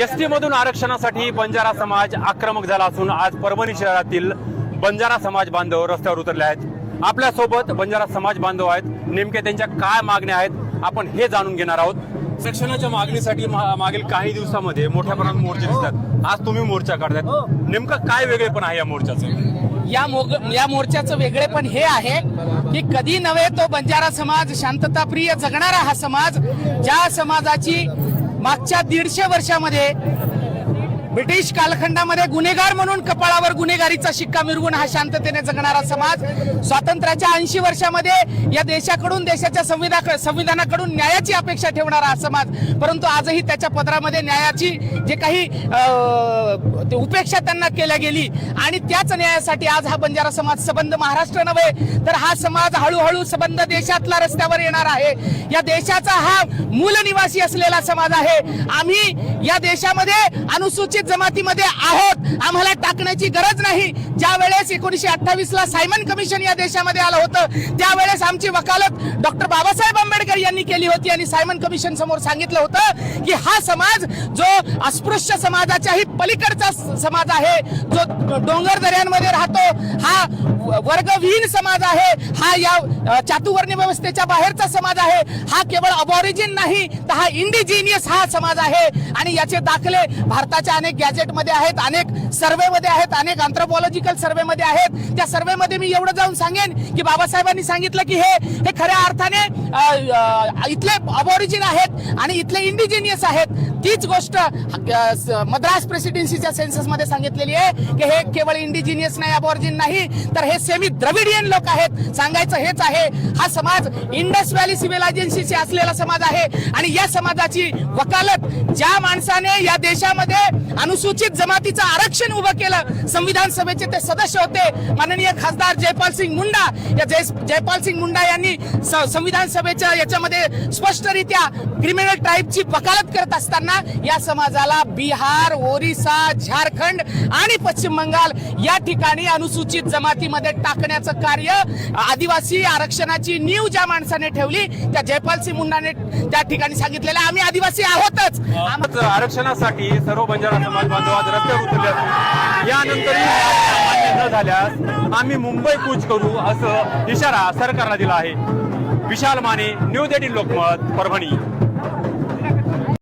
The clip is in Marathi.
एस मधून आरक्षणासाठी बंजारा समाज आक्रमक झाला असून आज परभणी शहरातील बंजारा समाज बांधव रस्त्यावर उतरले आहेत. आपल्यासोबत बंजारा समाज बांधव आहेत. नेमक्या त्यांच्या काय मागण्या आहेत आपण हे जाणून घेणार आहोत. आरक्षणाच्या मागणीसाठी मागील काही दिवसामध्ये मोठ्या प्रमाणात मोर्चे दिसतात. आज तुम्ही मोर्चा काढताय नेमकं काय वेगळेपण आहे या मोर्चाचं? या मोग या मोर्चाचं वेगळेपण हे आहे की कधी नव्हे तो बंजारा समाज शांतताप्रिय जगणारा हा समाज ज्या समाजाची मागच्या दीडशे वर्षामध्ये ब्रिटिश कालखंडामध्ये गुन्हेगार म्हणून कपाळावर गुन्हेगारीचा शिक्का मिरवून हा शांततेने जगणारा समाज स्वातंत्र्याच्या ऐंशी वर्षामध्ये या देशाकडून देशाच्या संविधा संविधानाकडून न्यायाची अपेक्षा ठेवणारा हा समाज. परंतु आजही त्याच्या पदरामध्ये न्यायाची जे काही अं, उपेक्षा त्यांना केल्या गेली आणि त्याच न्यायासाठी आज हा बंजारा समाज सबंध महाराष्ट्र नव्हे तर हा समाज हळूहळू सबंध देशातला रस्त्यावर येणार आहे. या देशाचा हा मूलनिवासी असलेला समाज आहे. आम्ही या देशामध्ये अनुसूचित जमातीमध्ये आहोत. आम्हाला टाकण्याची गरज नाही. ज्या वेळेस एकोणीशे अठ्ठावीस ला सायमन कमिशन या देशामध्ये आलं होतं त्यावेळेस आमची वकालत डॉक्टर बाबासाहेब आंबेडकर यांनी केली होती आणि सायमन कमिशन समोर सांगितलं होतं की हा समाज जो अस्पृश्य समाजाच्याही पलीकडचा समाज आहे जो डोंगर दऱ्यांमध्ये राहतो हा वर्गविहीन समाज आहे हा या चातुवर्णी व्यवस्थेच्या बाहेरचा समाज आहे हा केवळ अबॉरिजिन नाही तर हा इंडिजिनियस हा समाज आहे. आणि याचे दाखले भारताच्या अनेक गॅजेटमध्ये आहेत अनेक सर्वेमध्ये आहेत अनेक अँथ्रोपॉलॉजिकल सर्वेमध्ये आहेत. त्या सर्वेमध्ये मी एवढं जाऊन सांगेन की बाबासाहेबांनी सांगितलं की हे हे खऱ्या अर्थाने इथले अबॉरिजिन आहेत आणि इथले इंडिजिनियस आहेत. तीच गोष्ट मद्रास प्रेसिडेन्सीच्या सेन्ससमध्ये सांगितलेली आहे की हे केवळ इंडिजिनियस नाही अबॉरिजिन नाही तर हे सेमी द्रविडियन लोक आहेत. सांगायचं हेच आहे हा समाज इंडस व्हॅली सिव्हिलायझेन्सीशी असलेला समाज आहे. आणि या समाजाची वकालत ज्या माणसाने या देशामध्ये अनुसूचित जमातीचं आरक्षण उभं केलं. संविधान सभेचे ते सदस्य होते. माननीय खासदार जयपाल सिंग मुंडा. या जय जयपाल सिंग मुंडा यांनी स- संविधान सभेच्या याच्यामध्ये स्पष्टरित्या क्रिमिनल ट्राईबची वकालत करत असताना या समाजाला बिहार ओरिसा झारखंड आणि पश्चिम बंगाल या ठिकाणी अनुसूचित जमातीमध्ये टाकण्याचं कार्य आदिवासी आरक्षणाची नीव ज्या माणसाने ठेवली त्या जयपाल सिंग मुंडाने त्या ठिकाणी सांगितलेलं आम्ही आदिवासी आहोतच. आरक्षणासाठी सर्व बंजारा समाज बांधव आज रस्त्यावर उतरले असून यानंतरही मान्य न झाल्यास आम्ही मुंबई कूच करू असं इशारा सरकारला दिला आहे. Vishal Mane news eighteen Lokmat Parbhani.